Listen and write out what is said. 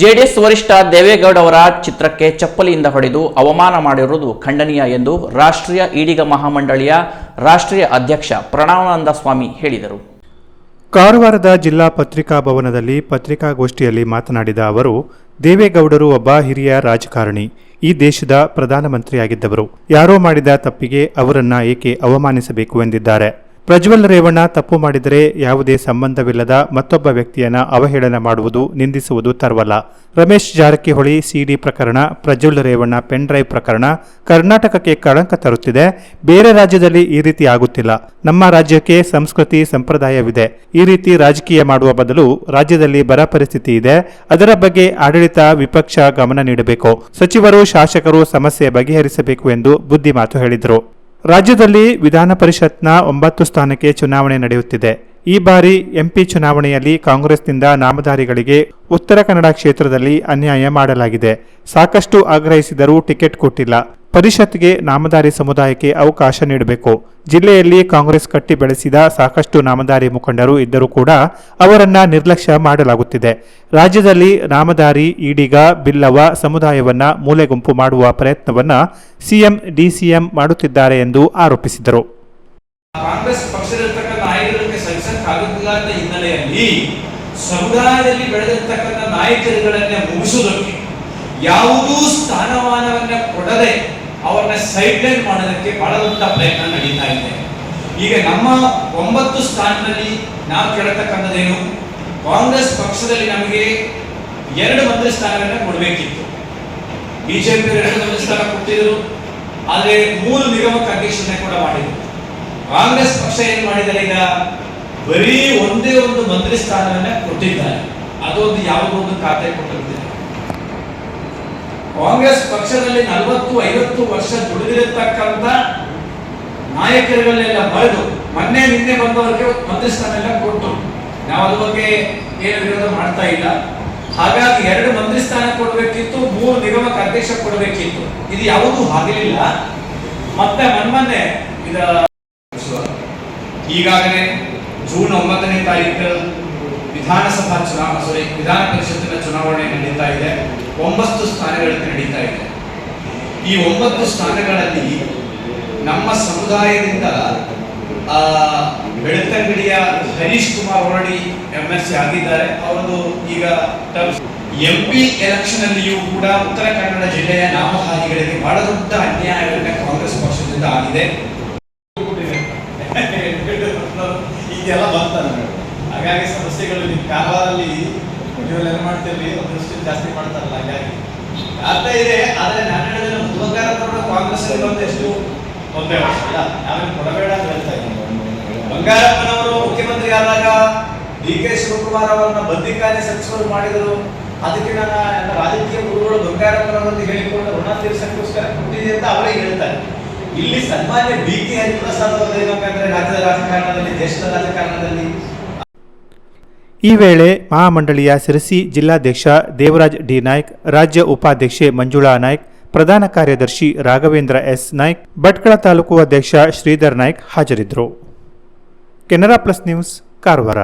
JDS ವರಿಷ್ಠ ದೇವೇಗೌಡ ಅವರ ಚಿತ್ರಕ್ಕೆ ಚಪ್ಪಲಿಯಿಂದ ಹೊಡೆದು ಅವಮಾನ ಮಾಡಿರುವುದು ಖಂಡನೀಯ ಎಂದು ರಾಷ್ಟ್ರೀಯ ಈಡಿಗ ಮಹಾಮಂಡಳಿಯ ರಾಷ್ಟ್ರೀಯ ಅಧ್ಯಕ್ಷ ಪ್ರಣವಾನಂದ ಸ್ವಾಮಿ ಹೇಳಿದರು. ಕಾರವಾರದ ಜಿಲ್ಲಾ ಪತ್ರಿಕಾ ಭವನದಲ್ಲಿ ಪತ್ರಿಕಾಗೋಷ್ಠಿಯಲ್ಲಿ ಮಾತನಾಡಿದ ಅವರು, ದೇವೇಗೌಡರು ಒಬ್ಬ ಹಿರಿಯ ರಾಜಕಾರಣಿ, ಈ ದೇಶದ ಪ್ರಧಾನಮಂತ್ರಿಯಾಗಿದ್ದವರು. ಯಾರೋ ಮಾಡಿದ ತಪ್ಪಿಗೆ ಅವರನ್ನ ಏಕೆ ಅವಮಾನಿಸಬೇಕು ಎಂದಿದ್ದಾರೆ. ಪ್ರಜ್ವಲ್ ರೇವಣ್ಣ ತಪ್ಪು ಮಾಡಿದರೆ ಯಾವುದೇ ಸಂಬಂಧವಿಲ್ಲದ ಮತ್ತೊಬ್ಬ ವ್ಯಕ್ತಿಯನ್ನು ಅವಹೇಳನ ಮಾಡುವುದು, ನಿಂದಿಸುವುದು ತರ್ವಲ್ಲ. ರಮೇಶ್ ಜಾರಕಿಹೊಳಿ, ಸಿಡಿ ಪ್ರಕರಣ, ಪ್ರಜ್ವಲ್ ರೇವಣ್ಣ ಪೆನ್ ಡ್ರೈವ್ ಪ್ರಕರಣ, ಕರ್ನಾಟಕಕ್ಕೆ ಕಳಂಕ ತರುತ್ತಿದೆ. ಬೇರೆ ರಾಜ್ಯದಲ್ಲಿ ಈ ರೀತಿ ಆಗುತ್ತಿಲ್ಲ. ನಮ್ಮ ರಾಜ್ಯಕ್ಕೆ ಸಂಸ್ಕೃತಿ ಸಂಪ್ರದಾಯವಿದೆ. ಈ ರೀತಿ ರಾಜಕೀಯ ಮಾಡುವ ಬದಲು ರಾಜ್ಯದಲ್ಲಿ ಬರ ಪರಿಸ್ಥಿತಿ ಇದೆ. ಅದರ ಬಗ್ಗೆ ಆಡಳಿತ ವಿಪಕ್ಷ ಗಮನ ನೀಡಬೇಕು. ಸಚಿವರು ಶಾಸಕರು ಸಮಸ್ಯೆ ಬಗೆಹರಿಸಬೇಕು ಎಂದು ಬುದ್ಧಿಮಾತು ಹೇಳಿದರು. ರಾಜ್ಯದಲ್ಲಿ ವಿಧಾನ ಪರಿಷತ್ನ ಒಂಬತ್ತು ಸ್ಥಾನಕ್ಕೆ ಚುನಾವಣೆ ನಡೆಯುತ್ತಿದೆ. ಈ ಬಾರಿ ಎಂಪಿ ಚುನಾವಣೆಯಲ್ಲಿ ಕಾಂಗ್ರೆಸ್ನಿಂದ ನಾಮಧಾರಿಗಳಿಗೆ ಉತ್ತರ ಕನ್ನಡ ಕ್ಷೇತ್ರದಲ್ಲಿ ಅನ್ಯಾಯ ಮಾಡಲಾಗಿದೆ. ಸಾಕಷ್ಟು ಆಗ್ರಹಿಸಿದರೂ ಟಿಕೆಟ್ ಕೊಟ್ಟಿಲ್ಲ. ಪರಿಷತ್ಗೆ ನಾಮಧಾರಿ ಸಮುದಾಯಕ್ಕೆ ಅವಕಾಶ ನೀಡಬೇಕು. ಜಿಲ್ಲೆಯಲ್ಲಿ ಕಾಂಗ್ರೆಸ್ ಕಟ್ಟಿ ಬೆಳೆಸಿದ ಸಾಕಷ್ಟು ನಾಮಧಾರಿ ಮುಖಂಡರು ಇದ್ದರೂ ಕೂಡ ಅವರನ್ನ ನಿರ್ಲಕ್ಷ್ಯ ಮಾಡಲಾಗುತ್ತಿದೆ. ರಾಜ್ಯದಲ್ಲಿ ನಾಮಧಾರಿ ಈಡಿಗ ಬಿಲ್ಲವ ಸಮುದಾಯವನ್ನ ಮೂಲೆಗುಂಪು ಮಾಡುವ ಪ್ರಯತ್ನವನ್ನ ಸಿಎಂ, ಡಿಸಿಎಂ ಮಾಡುತ್ತಿದ್ದಾರೆ ಎಂದು ಆರೋಪಿಸಿದರು. ಕಾಂಗ್ರೆಸ್ ಹಿನ್ನೆಲೆಯಲ್ಲಿ ಸಮುದಾಯದಲ್ಲಿ ಯಾವುದೂ ಸ್ಥಾನಮಾನವನ್ನ ಕೊಡದೆ ಸೈಡ್ ಲೈನ್ ಮಾಡೋದಕ್ಕೆ ಬಹಳ ದೊಡ್ಡ ಪ್ರಯತ್ನ ನಡೀತಾ ಇದೆ. ಈಗ ನಮ್ಮ ಒಂಬತ್ತು ಸ್ಥಾನದಲ್ಲಿ ನಾವು ಕೇಳತಕ್ಕಂಥದ್ದೇನು, ಕಾಂಗ್ರೆಸ್ ಪಕ್ಷದಲ್ಲಿ ನಮಗೆ ಎರಡು ಮಂತ್ರಿ ಸ್ಥಾನಗಳನ್ನ ಕೊಡಬೇಕಿತ್ತು. ಬಿಜೆಪಿ ಎರಡು ಮಂತ್ರಿ ಸ್ಥಾನ ಕೊಟ್ಟಿದ್ರು, ಆದರೆ ಮೂರು ನಿಗಮಕ್ಕೆ ಅಧ್ಯಕ್ಷತೆ ಕೂಡ ಮಾಡಿದ್ರು. ಕಾಂಗ್ರೆಸ್ ಪಕ್ಷ ಏನ್ ಮಾಡಿದ್ದಾರೆ ಈಗ? ಬರೀ ಒಂದೇ ಒಂದು ಮಂತ್ರಿ ಸ್ಥಾನವನ್ನ ಕೊಟ್ಟಿದ್ದಾರೆ. ಅದೊಂದು ಯಾವುದೋ ಒಂದು ಖಾತೆ ಕೊಟ್ಟಿದ್ದಾರೆ ಕಾಂಗ್ರೆಸ್ ಪಕ್ಷದಲ್ಲಿ ನಲವತ್ತು, ಐವತ್ತು ವರ್ಷ ದುಡಿದಿರತಕ್ಕಂಥ ನಾಯಕರುಗಳನ್ನೆಲ್ಲ ಬರೆದು ಮೊನ್ನೆ ನಿನ್ನೆ ಬಂದವರಿಗೆ ಮಂತ್ರಿ ಸ್ಥಾನ ಎಲ್ಲ ಕೊಟ್ಟು ನಾವು ಅದ್ರ ಬಗ್ಗೆ ಏನು ವಿರೋಧ ಮಾಡ್ತಾ ಇಲ್ಲ. ಹಾಗಾಗಿ ಎರಡು ಮಂತ್ರಿ ಸ್ಥಾನ ಕೊಡಬೇಕಿತ್ತು, ಮೂರು ನಿಗಮಕ್ಕೆ ಅಧ್ಯಕ್ಷ ಕೊಡಬೇಕಿತ್ತು. ಇದು ಯಾವುದೂ ಆಗಲಿಲ್ಲ ಮತ್ತೆ ಮೊನ್ನೆ ಇದ ಈಗಾಗಲೇ ಜೂನ್ ಒಂಬತ್ತನೇ ತಾರೀಕು ವಿಧಾನಸಭಾ ಚುನಾವಣೆ ಸಾರಿ ವಿಧಾನ ಪರಿಷತ್ತಿನ ಚುನಾವಣೆ ನಡೀತಾ ಇದೆ. ಒಂಬತ್ತು ಸ್ಥಾನಗಳಲ್ಲಿ ನಡೀತಾ ಇದೆ. ಈ ಒಂಬತ್ತು ಸ್ಥಾನಗಳಲ್ಲಿ ನಮ್ಮ ಸಮುದಾಯದಿಂದ ಬೆಳ್ತಂಗಡಿಯ ಹರೀಶ್ ಕುಮಾರ್ ಹೊರಡಿ ಎಂ ಎಸ್ ಸಿ ಆಗಿದ್ದಾರೆ. ಅವರದು ಈಗ ಎಂ ಪಿ ಎಲೆಕ್ಷನ್ ಅಲ್ಲಿಯೂ ಕೂಡ ಉತ್ತರ ಕನ್ನಡ ಜಿಲ್ಲೆಯ ನಾಮಧಾರಿಗಳಿಗೆ ಬಹಳ ದೊಡ್ಡ ಅನ್ಯಾಯಗಳನ್ನ ಕಾಂಗ್ರೆಸ್ ಪಕ್ಷದಿಂದ ಆಗಿದೆ. ಇದೆಲ್ಲ ಬಂತಲ್ಲ ಹಾಗಾಗಿ ಸಮಸ್ಯೆಗಳು ನಿಮ್ಮ ಕಾಲದಲ್ಲಿ ನೀವೆಲ್ಲ ಮಾಡ್ತೀರಿ ಒಂದಷ್ಟು ಜಾಸ್ತಿ ಮಾಡ್ತಾರಲ್ಲ, ಹಾಗಾಗಿ. ಅರ್ಥ ಇದೆ, ಆದ್ರೆ ನಾನು ಹೇಳಿದ್ರೆ ಬಂಗಾರ ಕೂಡ ಕಾಂಗ್ರೆಸ್ ಬಂದು ಎಷ್ಟು ಒಂದೇ ವರ್ಷ ಇಲ್ಲ ನಾವೇನು ಕೊಡಬೇಡ ಅಂತ ಹೇಳ್ತಾ ಇದ್ದೀನಿ. ಬಂಗಾರಪ್ಪನವರು ಮುಖ್ಯಮಂತ್ರಿ ಆದಾಗ ಡಿ ಕೆ ಶಿವಕುಮಾರ್ ಅವರನ್ನ ಬಂದಿಖಾನೆ ಸಚಿವರು ಮಾಡಿದರು. ಅದಕ್ಕೆ ನನ್ನ ನನ್ನ ರಾಜಕೀಯ ಗುರುಗಳು ಬಂಗಾರಪ್ಪನವರನ್ನು ಹೇಳಿಕೊಂಡು ಋಣ ತೀರಿಸಕ್ಕೋಸ್ಕರ ಕೊಟ್ಟಿದೆ ಅಂತ ಅವರೇ ಹೇಳ್ತಾರೆ. ಇಲ್ಲಿ ಸನ್ಮಾನ್ಯ ಬಿ ಕೆ ಹರಿಪ್ರಸಾದ್ ಅವರು ಹೇಳ್ಬೇಕಂದ್ರೆ ರಾಜ್ಯದ ರಾಜಕಾರಣದಲ್ಲಿ, ದೇಶದ ರಾಜಕಾರಣದಲ್ಲಿ ಈ ವೇಳೆ ಮಹಾಮಂಡಳಿಯ ಸಿರಸಿ ಜಿಲ್ಲಾಧ್ಯಕ್ಷ ದೇವರಾಜ್ ಡಿ ನಾಯ್ಕ್, ರಾಜ್ಯ ಉಪಾಧ್ಯಕ್ಷೆ ಮಂಜುಳಾ ನಾಯ್ಕ್, ಪ್ರಧಾನ ಕಾರ್ಯದರ್ಶಿ ರಾಘವೇಂದ್ರ ಎಸ್ ನಾಯ್ಕ್, ಭಟ್ಕಳ ತಾಲೂಕು ಅಧ್ಯಕ್ಷ ಶ್ರೀಧರ್ ನಾಯ್ಕ್ ಹಾಜರಿದ್ದರು. Canara plus news, Karwar.